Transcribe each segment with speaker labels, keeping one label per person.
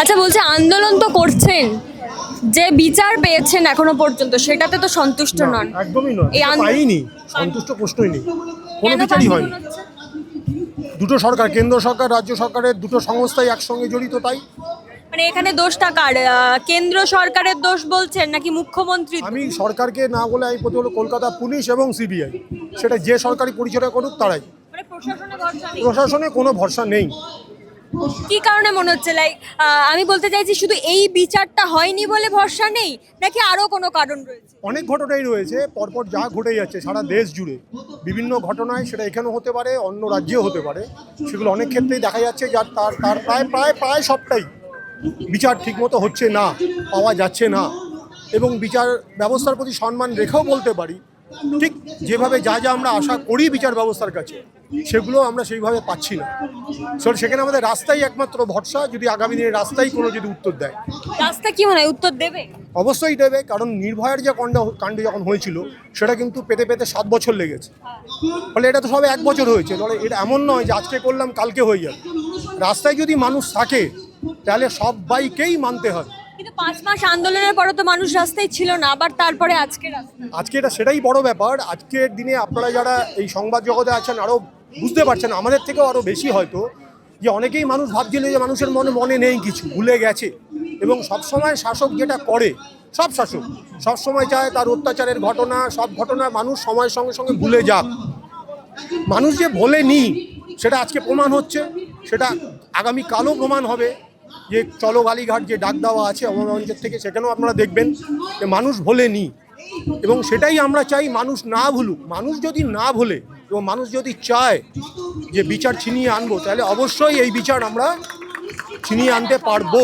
Speaker 1: আচ্ছা বলছে আন্দোলন তো করছেন। যে বিচার পেয়েছেন এখনও পর্যন্ত সেটাতে তো সন্তুষ্ট নন।
Speaker 2: একদমই নয়
Speaker 1: এই
Speaker 2: পাইনি সন্তুষ্ট প্রশ্নই নেই। কোনো বিচারই হয়নি। দুটো সরকার কেন্দ্র সরকার রাজ্য সরকারের দুটো সংস্থাই একসঙ্গে জড়িত তাই।
Speaker 1: মানে এখানে দোষটা কার? কেন্দ্র সরকারের দোষ বলছেন নাকি মুখ্যমন্ত্রী?
Speaker 2: আমি সরকারকে না বলে আমি হলো কলকাতা পুলিশ এবং সিবিআই সেটা যে সরকারি পরিচয় করুক তারাই।
Speaker 1: মানে প্রশাসনে
Speaker 2: কোনো ভরসা নেই।
Speaker 1: কি কারণে মনে হচ্ছে? লাইক আমি বলতে চাইছি শুধু এই বিচারটা হয়নি বলে ভরসা নেই, নাকি আরও কোনো কারণ রয়েছে?
Speaker 2: অনেক ঘটনাই রয়েছে, পরপর যা ঘটে যাচ্ছে সারা দেশ জুড়ে। বিভিন্ন ঘটনায় সেটা এখানেও হতে পারে, অন্য রাজ্যেও হতে পারে। সেগুলো অনেক ক্ষেত্রেই দেখা যাচ্ছে যার তার তার প্রায় প্রায় প্রায় সবটাই বিচার ঠিকমতো হচ্ছে না, পাওয়া যাচ্ছে না। এবং বিচার ব্যবস্থার প্রতি সম্মান রেখেও বলতে পারি, ঠিক যেভাবে যা যা আমরা আশা করি বিচার ব্যবস্থার কাছে সেগুলো আমরা সেইভাবে পাচ্ছি না। সো সেখানে আমাদের রাস্তাই একমাত্র ভরসা যদি আগামী দিনে রাস্তাই কোনো যদি উত্তর দেয়।
Speaker 1: রাস্তা কি মনে হয়? উত্তর দেবে?
Speaker 2: অবশ্যই দেবে কারণ নির্ভয়ের যে কাণ্ড কাণ্ড যখন হয়েছিল সেটা কিন্তু পেতে পেতে সাত বছর লেগেছে। ফলে এটা তো সবে এক বছর হয়েছে ফলে এটা এমন নয় যে আজকে করলাম কালকে হয়ে যাবে। রাস্তায় যদি মানুষ থাকে তাহলে সবাইকেই মানতে হয়।
Speaker 1: কিন্তু পাঁচ মাস আন্দোলনের পরে তো মানুষ রাস্তায় ছিল না আবার তারপরে আজকে
Speaker 2: আজকে এটা সেটাই বড় ব্যাপার। আজকের দিনে আপনারা যারা এই সংবাদ জগতে আছেন আরও বুঝতে পারছেন আমাদের থেকেও আরও বেশি হয়তো যে অনেকেই মানুষ ভাবছিল যে মানুষের মনে মনে নেই কিছু, ভুলে গেছে। এবং সবসময় শাসক যেটা করে, সব শাসক, সবসময় চায় তার অত্যাচারের ঘটনা, সব ঘটনা মানুষ সময়ের সঙ্গে সঙ্গে ভুলে যাক। মানুষ যে ভোলেনি সেটা আজকে প্রমাণ হচ্ছে। সেটা আগামী কালও প্রমাণ হবে যে চলো কালীঘাট যে ডাক দেওয়া আছে অমরগঞ্জের থেকে, সেখানেও আপনারা দেখবেন যে মানুষ ভোলেনি। এবং সেটাই আমরা চাই মানুষ না ভুলুক। মানুষ যদি না ভুলে এবং মানুষ যদি চায় যে বিচার ছিনিয়ে আনব তাহলে অবশ্যই এই বিচার আমরা ছিনিয়ে আনতে পারব।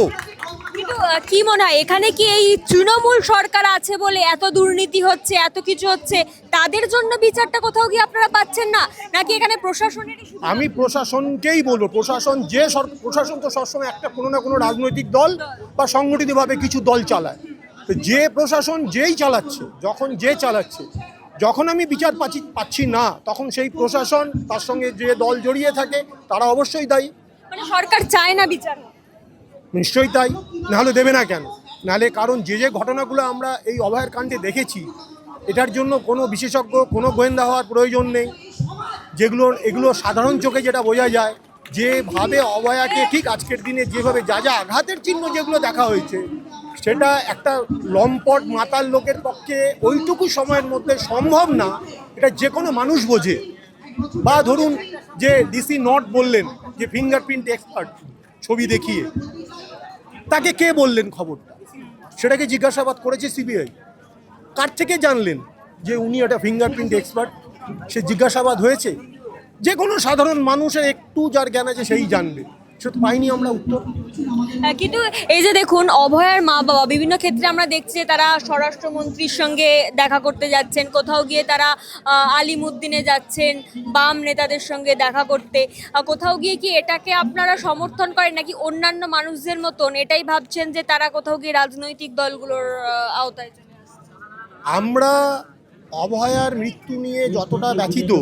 Speaker 1: কিন্তু কি মনে হয় এখানে কি এই তৃণমূল সরকার আছে বলে এত দুর্নীতি হচ্ছে এত কিছু হচ্ছে তাদের জন্য বিচারটা কোথাও কি আপনারা পাচ্ছেন না? নাকি এখানে প্রশাসনেরই শুধু-
Speaker 2: আমি প্রশাসনকেই বলব প্রশাসন যে প্রশাসন তো সবসময় একটা কোনো না কোনো রাজনৈতিক দল বা সংগঠিতভাবে কিছু দল চালায়। যে প্রশাসন যেই চালাচ্ছে যখন যে চালাচ্ছে যখন আমি বিচার পাচ্ছি পাচ্ছি না তখন সেই প্রশাসন তার সঙ্গে যে দল জড়িয়ে থাকে তারা অবশ্যই দায়ী।
Speaker 1: মানে সরকার চায় না বিচার।
Speaker 2: নিশ্চয়ই তাই নাহলে দেবে না কেন? নাহলে কারণ যে যে ঘটনাগুলো আমরা এই অভয়ের কাণ্ডে দেখেছি এটার জন্য কোনো বিশেষজ্ঞ কোনো গোয়েন্দা হওয়ার প্রয়োজন নেই। যেগুলো এগুলো সাধারণ চোখে যেটা বোঝা যায় যেভাবে অবয়াকে ঠিক আজকের দিনে যেভাবে যা যা আঘাতের চিহ্ন যেগুলো দেখা হয়েছে, সেটা একটা লম্পট মাতাল লোকের পক্ষে ওইটুকু সময়ের মধ্যে সম্ভব না, এটা যে কোনো মানুষ বোঝে। বা ধরুন যে ডিসি নট বললেন, যে ফিঙ্গারপ্রিন্ট এক্সপার্ট ছবি দেখিয়ে, তাকে কে বললেন খবরটা? সেটাকে জিজ্ঞাসাবাদ করেছে সিবিআই। কার থেকে জানলেন যে উনি একটা ফিঙ্গারপ্রিন্ট এক্সপার্ট? সে জিজ্ঞাসাবাদ হয়েছে? যে কোনো সাধারণ মানুষের একটু যার জ্ঞান আছে সেই জানবে। পাইনি আমরা উত্তর।
Speaker 1: আহ, কিন্তু এই যে দেখুন অভয়ার মা বাবা বিভিন্ন ক্ষেত্রে আমরা দেখছি তারা স্বরাষ্ট্রমন্ত্রীর সঙ্গে দেখা করতে যাচ্ছেন কোথাও গিয়ে তারা আলিমুদ্দিনে যাচ্ছেন বাম নেতাদের সঙ্গে দেখা করতে। কোথাও গিয়ে কি এটাকে আপনারা সমর্থন করেন নাকি অন্যান্য মানুষদের মতন এটাই ভাবছেন যে তারা কোথাও গিয়ে রাজনৈতিক দলগুলোর আওতায় চলে আসছে?
Speaker 2: আমরা অভয়ার মৃত্যু নিয়ে যতটা ব্যথিত,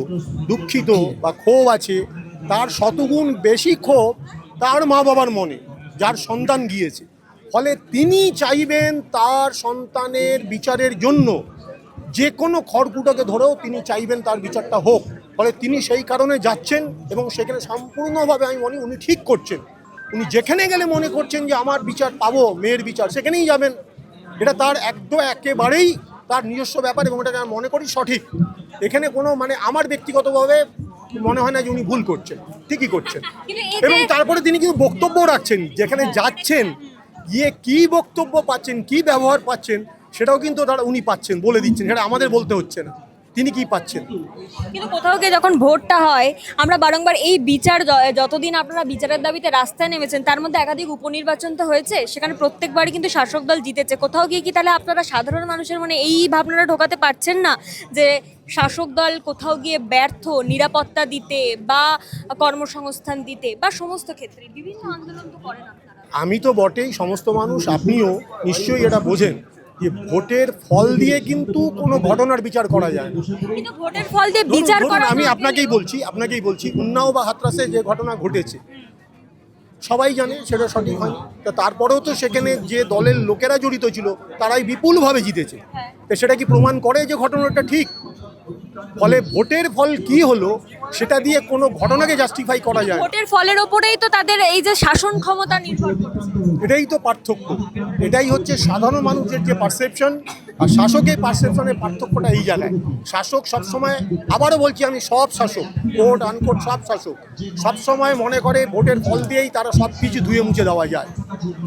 Speaker 2: দুঃখিত বা ক্ষোভ আছে, তার শতগুণ বেশি ক্ষোভ তার মা বাবার মনে, যার সন্তান গিয়েছে। ফলে তিনি চাইবেন তার সন্তানের বিচারের জন্য। যে কোনো খড়কুটোকে ধরেও তিনি চাইবেন তার বিচারটা হোক। ফলে তিনি সেই কারণে যাচ্ছেন এবং সেখানে সম্পূর্ণভাবে আমি মনে, উনি ঠিক করছেন। উনি যেখানে গেলে মনে করছেন যে, আমার বিচার পাবো, মেয়ের বিচার, সেখানেই যাবেন। এটা তার একদম একেবারেই তার নিজস্ব ব্যাপার এবং এটা আমি মনে করি সঠিক। এখানে কোনো মানে আমার ব্যক্তিগতভাবে মনে হয় না যে উনি ভুল করছেন ঠিকই করছেন। এবং তারপরে তিনি কিন্তু বক্তব্য রাখছেন যেখানে যাচ্ছেন গিয়ে কি বক্তব্য পাচ্ছেন কি ব্যবহার পাচ্ছেন সেটাও কিন্তু তারা উনি পাচ্ছেন বলে দিচ্ছেন সেটা আমাদের বলতে হচ্ছে না। তিনি কি পাচ্ছেন?
Speaker 1: কিন্তু কোথাও গিয়ে যখন ভোটটা হয় আমরা বারংবার এই বিচার যতদিন আপনারা বিচারের দাবিতে রাস্তায় নেমেছেন তার মধ্যে একাধিক উপনির্বাচন তো হয়েছে সেখানে প্রত্যেকবারই কিন্তু শাসক দল জিতেছে। কোথাও গিয়ে কি তাহলে আপনারা সাধারণ মানুষের মনে এই ভাবনাটা ঢোকাতে পারছেন না যে শাসক দল কোথাও গিয়ে ব্যর্থ নিরাপত্তা দিতে বা কর্মসংস্থান দিতে বা সমস্ত ক্ষেত্রে? বিভিন্ন আন্দোলন তো করেন আপনারা।
Speaker 2: আমি তো বটেই সমস্ত মানুষ আপনিও নিশ্চয়ই এটা বোঝেন। যে ভোটের ফল দিয়ে কিন্তু কোনো ঘটনার বিচার করা যায় না।
Speaker 1: কিন্তু ভোটের ফল দিয়ে বিচার করা
Speaker 2: আমি আপনাকেই বলছি আপনাকেই বলছি উন্নাও বা হাতরাসে যে ঘটনা ঘটেছে সবাই জানে সেটা সঠিক হয়নি। তা তারপরেও তো সেখানে যে দলের লোকেরা জড়িত ছিল তারাই বিপুলভাবে জিতেছে। তো সেটা কি প্রমাণ করে যে ঘটনাটা ঠিক? ফলে ভোটের ফল কি হলো সেটা দিয়ে কোনো ঘটনাকে জাস্টিফাই করা যায় না।
Speaker 1: ভোটের ফলের ওপরেই তো তাদের এই যে শাসন ক্ষমতা নির্ভর
Speaker 2: এটাই তো পার্থক্য। এটাই হচ্ছে সাধারণ মানুষের যে পারসেপশন আর শাসকের পারসেপশনের পার্থক্যটা এই জায়গায়। শাসক সবসময় আবারও বলছি আমি সব শাসক কোর্ট আনকোর্ট সব শাসক সবসময় মনে করে ভোটের ফল দিয়েই তারা সব কিছু ধুয়ে মুছে দেওয়া যায়।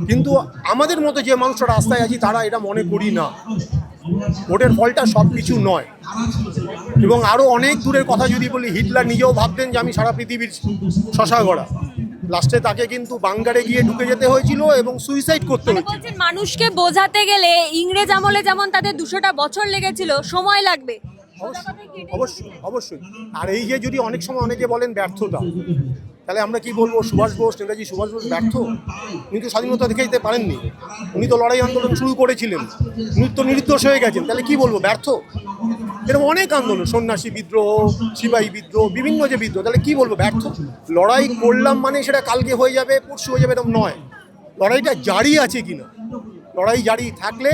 Speaker 2: কিন্তু আমাদের মতো যে মানুষরা রাস্তায় আছি তারা এটা মনে করি না। ভোটের ফলটা সব কিছু নয়। এবং আরও অনেক দূরের কথা যদি বলি হিটলার নিজেও ভাবতেন যে আমি সারা পৃথিবীর শশা গড়া লাস্টে তাকে কিন্তু বাঙ্গারে গিয়ে ঢুকে যেতে হয়েছিল এবং সুইসাইড করতে
Speaker 1: মানে
Speaker 2: হয়েছিল।
Speaker 1: মানুষকে বোঝাতে গেলে ইংরেজ আমলে যেমন তাদের দুশোটা বছর লেগেছিল সময় লাগবে।
Speaker 2: অবশ্যই অবশ্যই। আর এই যে যদি অনেক সময় অনেকে বলেন ব্যর্থতা তাহলে আমরা কি বলব? সুভাষ বোস, নেতাজি সুভাষ বোস ব্যর্থ? উনি তো স্বাধীনতা দেখে দিতে পারেননি। উনি তো লড়াই আন্দোলন শুরু করেছিলেন। তো নির্দোষ হয়ে গেছেন। তাহলে কি বলব? ব্যর্থ? এরকম অনেক আন্দোলন, সন্ন্যাসী বিদ্রোহ, সিপাহী বিদ্রোহ, বিভিন্ন যে বিদ্রোহ, তাহলে কি বলব? ব্যর্থ? লড়াই করলাম মানে সেটা কালকে হয়ে যাবে, পরশু হয়ে যাবে, এরকম নয়। লড়াইটা জারি আছে কিনা? লড়াই জারি থাকলে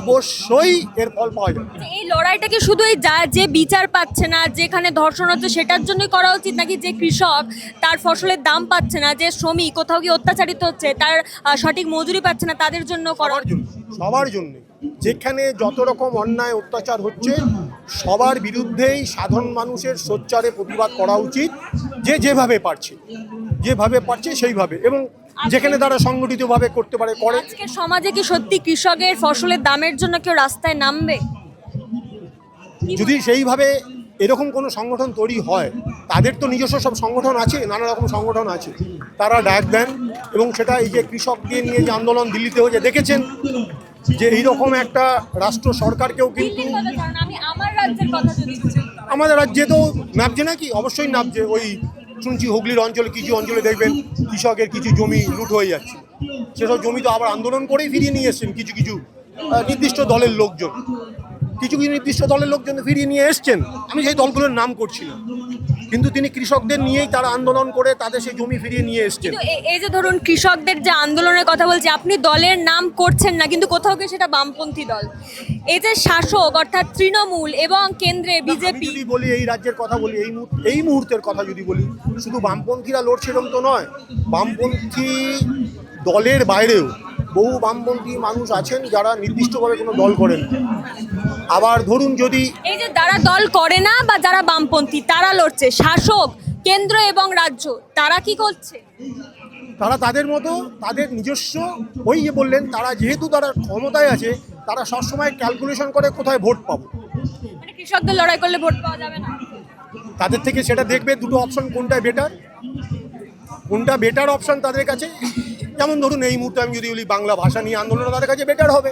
Speaker 2: অবশ্যই এর ফল পাওয়া যাবে।
Speaker 1: আচ্ছা, এই লড়াইটা কি শুধু এই যা যে বিচার পাচ্ছে না যেখানে ধর্ষণ হচ্ছে সেটার জন্যই করা উচিত নাকি যে কৃষক তার ফসলের দাম পাচ্ছে না যে শ্রমিক কোথাও কি অত্যাচারিত হচ্ছে তার সঠিক মজুরি পাচ্ছে না তাদের জন্য
Speaker 2: করার জন্য সবার জন্য। যেখানে যত রকম অন্যায় অত্যাচার হচ্ছে সবার বিরুদ্ধেই সাধারণ মানুষের সোচ্চারে প্রতিবাদ করা উচিত যে যেভাবে পারছে যেভাবে পারছে সেইভাবে। এবং যেখানে তারা সংগঠিতভাবে করতে পারে করে।
Speaker 1: আজকে সমাজে কি সত্যি কৃষকের ফসলের দামের জন্য কেউ রাস্তায় নামবে?
Speaker 2: যদি সেইভাবে এরকম কোনো সংগঠন তৈরি হয় তাদের তো নিজস্ব সব সংগঠন আছে নানা রকম সংগঠন আছে। তারা ডাক দেন এবং সেটা এই যে কৃষকদের নিয়ে যে আন্দোলন দিল্লিতে হয়েছে দেখেছেন যে এইরকম একটা রাষ্ট্র সরকারকেও কিন্তু। আমাদের রাজ্যে তো নাবছে নাকি? অবশ্যই নাবছে ওই শুনছি হুগলির অঞ্চলে কিছু অঞ্চলে দেখবেন কৃষকের কিছু জমি লুট হয়ে যাচ্ছে। সেসব জমি তো আবার আন্দোলন করেই ফিরিয়ে নিয়ে এসছেন কিছু কিছু নির্দিষ্ট দলের লোকজন। কিছু কিছু নির্দিষ্ট দলের লোকজন ফিরিয়ে নিয়ে এসছেন। আমি সেই দলগুলোর নাম করছি না কিন্তু তিনি কৃষকদের নিয়েই তারা আন্দোলন করে তাদের সেই জমি ফিরিয়ে নিয়ে এসছেন
Speaker 1: এই যে ধরুন কৃষকদের যে আন্দোলনের কথা বলছি আপনি দলের নাম করছেন না কিন্তু কোথাও গিয়ে সেটা বামপন্থী দল এই যে শাসক অর্থাৎ তৃণমূল এবং কেন্দ্রে বিজেপি
Speaker 2: যদি বলি এই রাজ্যের কথা বলি এই এই মুহূর্তের কথা যদি বলি শুধু বামপন্থীরা লড়ছে এরকম তো নয় বামপন্থী দলের বাইরেও বহু বামপন্থী মানুষ আছেন যারা নির্দিষ্টভাবে কোনো দল করেন। আবার ধরুন যদি
Speaker 1: এই যে যারা দল করে না বা যারা বামপন্থী তারা লড়ছে। শাসক কেন্দ্র এবং রাজ্য তারা কি করছে?
Speaker 2: তারা তাদের মতো তাদের নিজস্ব ওই যে বললেন তারা যেহেতু তারা ক্ষমতায় আছে তারা সবসময় ক্যালকুলেশন করে কোথায় ভোট পাবো।
Speaker 1: মানে কৃষকদের লড়াই করলে ভোট পাওয়া যাবে না?
Speaker 2: তাদের থেকে সেটা দেখবে দুটো অপশন কোনটা বেটার কোনটা বেটার অপশন তাদের কাছে। যেমন ধরুন এই মুহূর্তে আমি যদি বলি বাংলা ভাষা নিয়ে আন্দোলন তাদের কাছে বেটার হবে।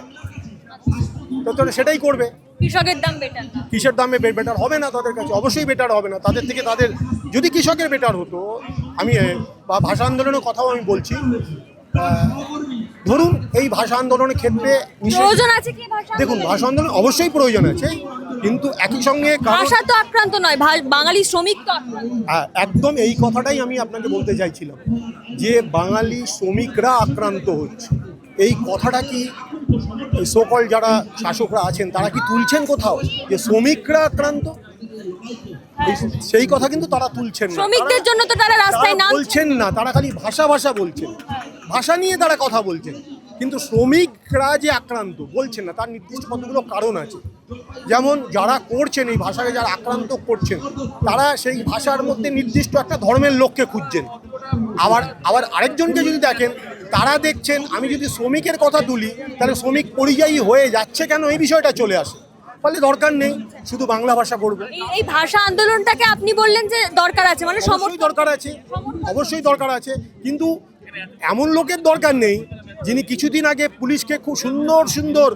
Speaker 2: তো তারা সেটাই করবে।
Speaker 1: কৃষকের দাম বেটার না
Speaker 2: কিসের দামে বেটার হবে না তাদের কাছে? অবশ্যই বেটার হবে না। তাদের থেকে তাদের যদি কৃষকের বেটার হতো আমি বা ভাষা আন্দোলনের কথাও আমি বলছি। ধরুন এই ভাষা আন্দোলনের ক্ষেত্রে
Speaker 1: প্রয়োজন আছে কি
Speaker 2: দেখুন ভাষা আন্দোলন অবশ্যই প্রয়োজন আছে কিন্তু একই সঙ্গে
Speaker 1: ভাষা তো আক্রান্ত নয় বাঙালি শ্রমিক তো
Speaker 2: একদম এই কথাটাই আমি আপনাকে বলতে চাইছিলাম যে বাঙালি শ্রমিকরা আক্রান্ত হচ্ছে। এই কথাটা কি সকল যারা শাসকরা আছেন তারা কি তুলছেন কোথাও? যে শ্রমিকরা আক্রান্ত? সেই কথা কিন্তু তারা তুলছেন না।
Speaker 1: শ্রমিকদের জন্য তো তারা রাস্তায় নাম
Speaker 2: বলছেন না তারা খালি ভাষা ভাষা বলছেন। ভাষা নিয়ে তারা কথা বলছেন। কিন্তু শ্রমিকরা যে আক্রান্ত বলছেন না তার নির্দিষ্ট কতগুলো কারণ আছে। যেমন যারা করছেন এই ভাষাকে যারা আক্রান্ত করছেন তারা সেই ভাষার মধ্যে নির্দিষ্ট একটা ধর্মের লোককে খুঁজছেন। আবার আবার আরেকজনকে যদি দেখেন তারা দেখছেন আমি যদি শ্রমিকের কথা তুলি তাহলে শ্রমিক পরিযায়ী হয়ে যাচ্ছে কেন? এই বিষয়টা চলে আসে। ফলে দরকার নেই শুধু বাংলা ভাষা করবে।
Speaker 1: এই- ভাষা আন্দোলনটাকে আপনি বললেন যে দরকার আছে মানে সমর্থন
Speaker 2: দরকার আছে অবশ্যই দরকার আছে কিন্তু এমন লোকের দরকার নেই যিনি কিছুদিন আগে পুলিশকে খুব সুন্দর সুন্দর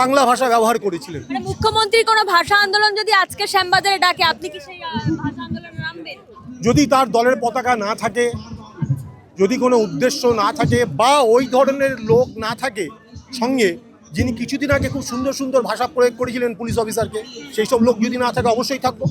Speaker 2: বাংলা ভাষা ব্যবহার করেছিলেন।
Speaker 1: মানে মুখ্যমন্ত্রী কোনো ভাষা আন্দোলন যদি আজকে শ্যামবাজারে ডাকে আপনি কি সেই ভাষা আন্দোলনে নামবেন?
Speaker 2: যদি তার দলের পতাকা না থাকে যদি কোনো উদ্দেশ্য না থাকে বা ওই ধরনের লোক না থাকে সঙ্গে, যিনি কিছুদিন আগে খুব সুন্দর সুন্দর ভাষা প্রয়োগ করেছিলেন পুলিশ অফিসারকে, সেই সব লোক যদি না থাকে অবশ্যই থাকব।